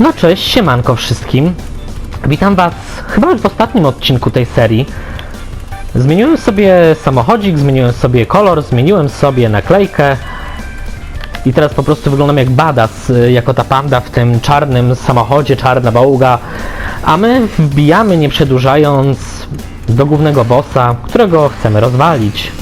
No cześć, siemanko wszystkim. Witam was chyba już w ostatnim odcinku tej serii. Zmieniłem sobie samochodzik, zmieniłem sobie kolor, zmieniłem sobie naklejkę. I teraz po prostu wyglądam jak badass, y, jako ta panda w tym czarnym samochodzie, czarna baługa. A my wbijamy, nie przedłużając, do głównego bossa, którego chcemy rozwalić.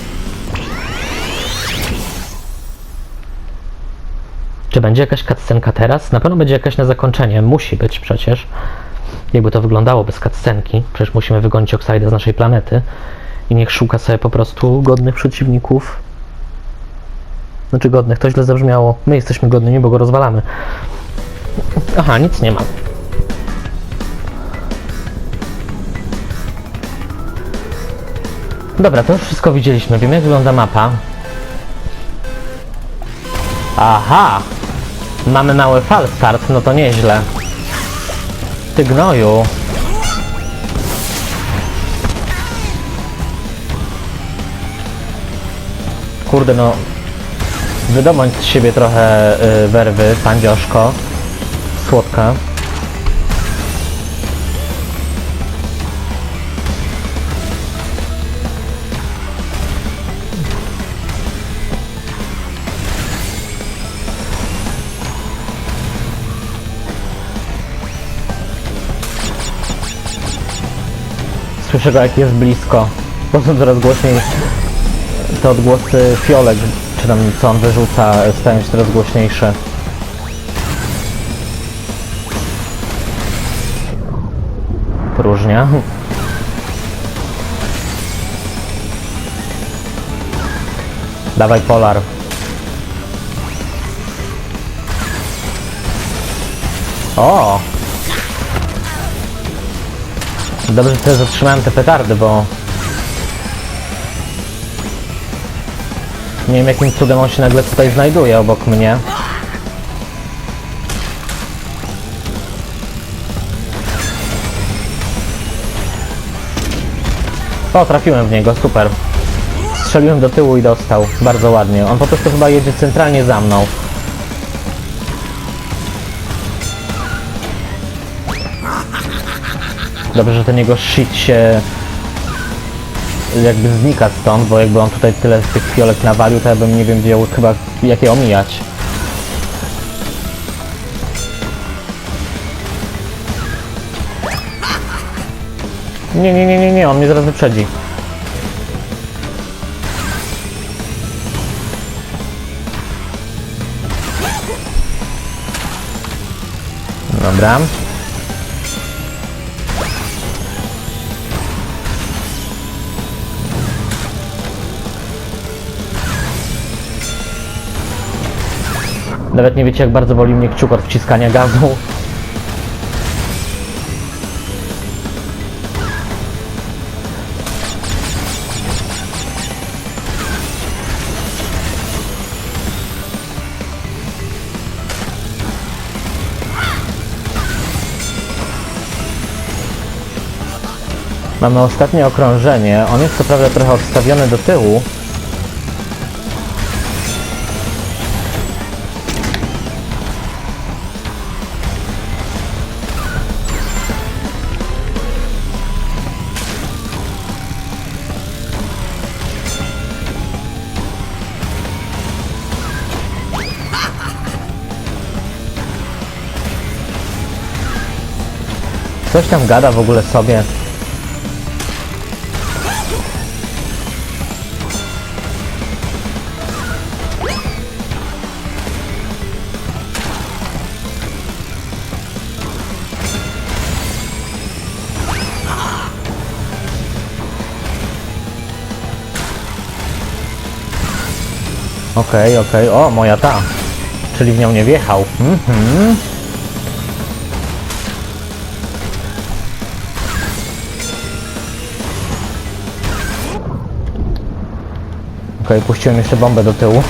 Czy będzie jakaś cutscenka teraz? Na pewno będzie jakaś na zakończenie. Musi być przecież. Jakby to wyglądało bez cutscenki. Przecież musimy wygonić Oxide z naszej planety. I niech szuka sobie po prostu godnych przeciwników. Znaczy godnych, to źle zabrzmiało. My jesteśmy godnymi, bo go rozwalamy. Aha, nic nie ma. Dobra, to już wszystko widzieliśmy. Wiemy jak wygląda mapa. Aha! Mamy mały fal start, no to nieźle. Ty gnoju. Kurde no. Wydobądź z siebie trochę y, werwy, pandzioszko. Słodka. Słyszę go jak jest blisko. Po prostu coraz głośniej te odgłosy fiolek, czy tam co on wyrzuca, stają się coraz głośniejsze. Próżnia. Dawaj polar. O! Dobrze, że zatrzymałem te petardy, bo... Nie wiem jakim cudem on się nagle tutaj znajduje obok mnie. O, trafiłem w niego, super. Strzeliłem do tyłu i dostał. Bardzo ładnie. On po prostu chyba jedzie centralnie za mną. Dobrze, że ten jego shit się jakby znika stąd, bo jakby on tutaj tyle z tych fiolek nawalił, to ja bym nie wiem wiedział chyba jak je omijać. Nie, nie, nie, nie, nie, on mnie zaraz wyprzedzi. Dobra. Nawet nie wiecie jak bardzo boli mnie kciuk od wciskania gazu. Mamy ostatnie okrążenie. On jest co prawda trochę odstawiony do tyłu, Coś tam gada w ogóle sobie. Okej, okej, o, moja ta. Czyli w nią nie wjechał. Mhm. Okej, puściłem jeszcze bombę do tyłu.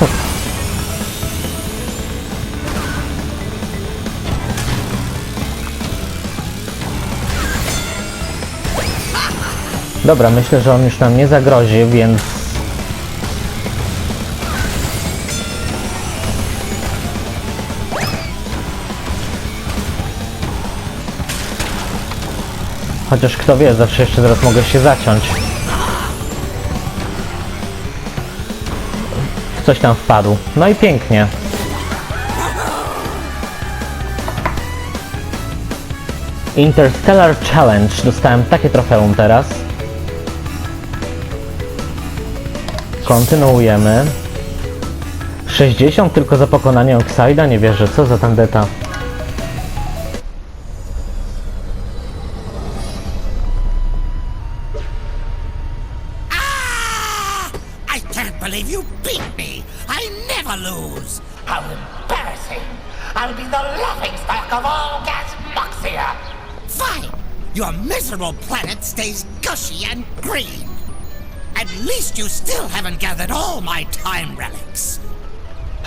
Dobra, myślę, że on już nam nie zagrozi, więc... Chociaż kto wie, zawsze jeszcze teraz mogę się zaciąć. Coś tam wpadł. No i pięknie. Interstellar Challenge. Dostałem takie trofeum teraz. Kontynuujemy. 60 tylko za pokonanie Oxida? Nie wierzę. Co za tandeta. Believe you beat me! I never lose! How embarrassing! I'll be the laughing stock of all Gasmoxia! Fine! Your miserable planet stays gushy and green! At least you still haven't gathered all my time relics!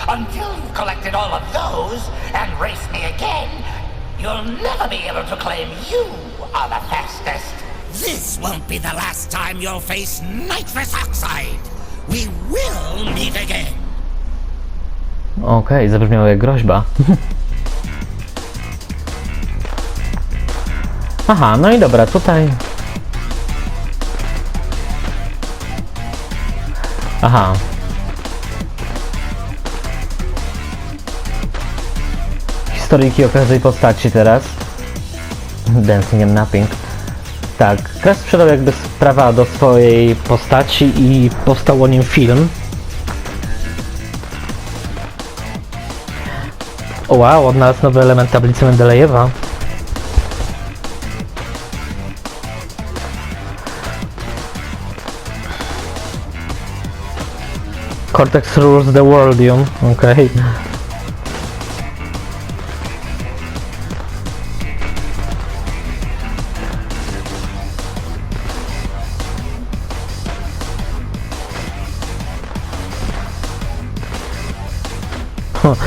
Until you've collected all of those and race me again, you'll never be able to claim you are the fastest. This won't be the last time you'll face nitrous oxide! Okej, zabrzmiało jak groźba. Aha, no i dobra, tutaj... Aha. Historyjki o każdej postaci teraz. Dancing and Napping. Tak, każdy sprzedał jakby prawa do swojej postaci i powstał o nim film. O wow, odnalazł nowy element tablicy Mendelejewa. Cortex rules the world. Okej.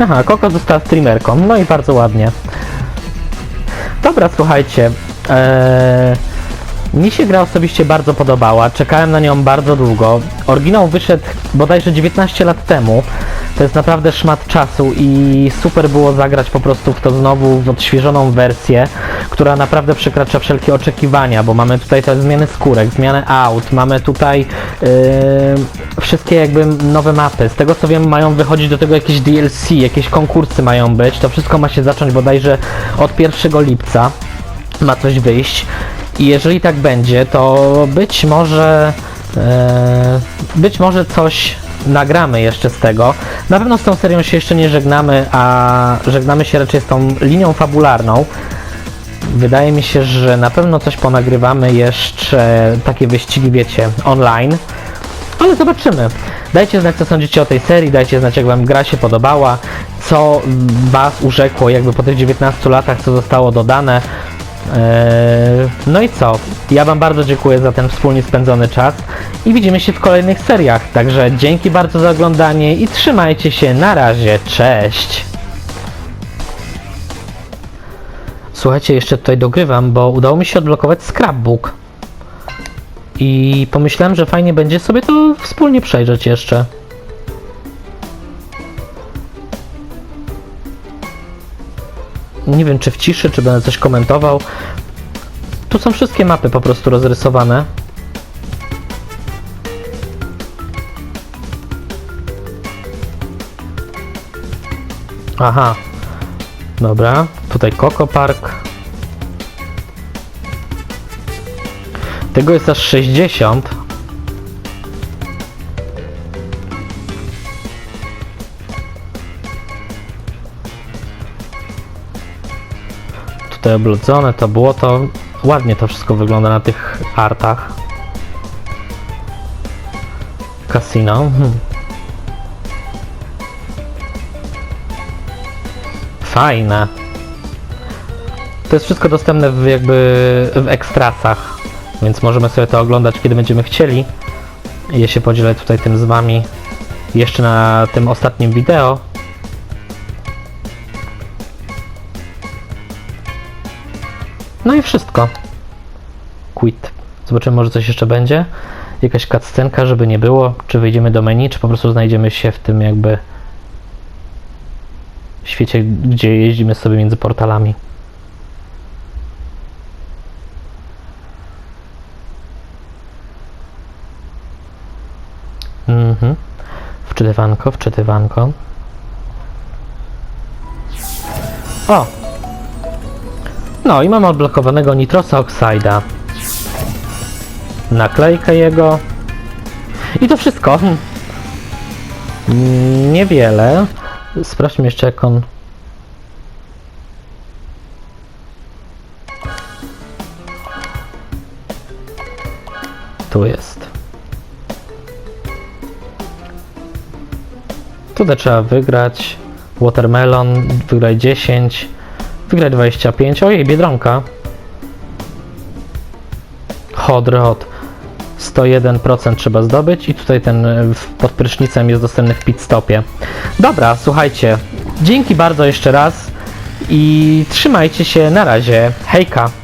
Aha, Koko została streamerką, no i bardzo ładnie. Dobra, słuchajcie. Eee, mi się gra osobiście bardzo podobała, czekałem na nią bardzo długo. Oryginał wyszedł bodajże 19 lat temu. To jest naprawdę szmat czasu i super było zagrać po prostu w to znowu w odświeżoną wersję, która naprawdę przekracza wszelkie oczekiwania, bo mamy tutaj te zmiany skórek, zmianę aut, mamy tutaj yy, wszystkie jakby nowe mapy. Z tego co wiem mają wychodzić do tego jakieś DLC, jakieś konkursy mają być. To wszystko ma się zacząć bodajże od 1 lipca ma coś wyjść. I jeżeli tak będzie, to być może e, być może coś nagramy jeszcze z tego. Na pewno z tą serią się jeszcze nie żegnamy, a żegnamy się raczej z tą linią fabularną. Wydaje mi się, że na pewno coś ponagrywamy jeszcze, takie wyścigi, wiecie, online. Ale zobaczymy. Dajcie znać, co sądzicie o tej serii, dajcie znać, jak Wam gra się podobała, co Was urzekło jakby po tych 19 latach, co zostało dodane. Eee, No i co? Ja Wam bardzo dziękuję za ten wspólnie spędzony czas i widzimy się w kolejnych seriach. Także dzięki bardzo za oglądanie i trzymajcie się. Na razie. Cześć. Słuchajcie, jeszcze tutaj dogrywam, bo udało mi się odblokować scrapbook. I pomyślałem, że fajnie będzie sobie to wspólnie przejrzeć jeszcze. Nie wiem, czy w ciszy, czy będę coś komentował. Tu są wszystkie mapy po prostu rozrysowane. Aha. Dobra, tutaj Coco Park. Tego jest aż 60. Tutaj oblodzone to błoto. Ładnie to wszystko wygląda na tych artach. Casino. Hmm. Fajne. To jest wszystko dostępne w jakby w ekstrasach, więc możemy sobie to oglądać kiedy będziemy chcieli. Ja się podzielę tutaj tym z wami jeszcze na tym ostatnim wideo. No i wszystko. Quit. Zobaczymy, może coś jeszcze będzie. Jakaś cutscenka, żeby nie było. Czy wyjdziemy do menu, czy po prostu znajdziemy się w tym jakby świecie, gdzie jeździmy sobie między portalami. Mhm. Wczytywanko, wczytywanko. O! No i mam odblokowanego Nitrosa Oxida. Naklejkę jego. I to wszystko. Hm. Mm, Niewiele. Sprawdźmy jeszcze jak on... Tu jest. Tutaj trzeba wygrać. Watermelon, wygraj 10, wygraj 25. Ojej, Biedronka. Hot Rod. 101% trzeba zdobyć i tutaj ten e, pod prysznicem jest dostępny w pit stopie. Dobra, słuchajcie. Dzięki bardzo jeszcze raz i trzymajcie się na razie. Hejka!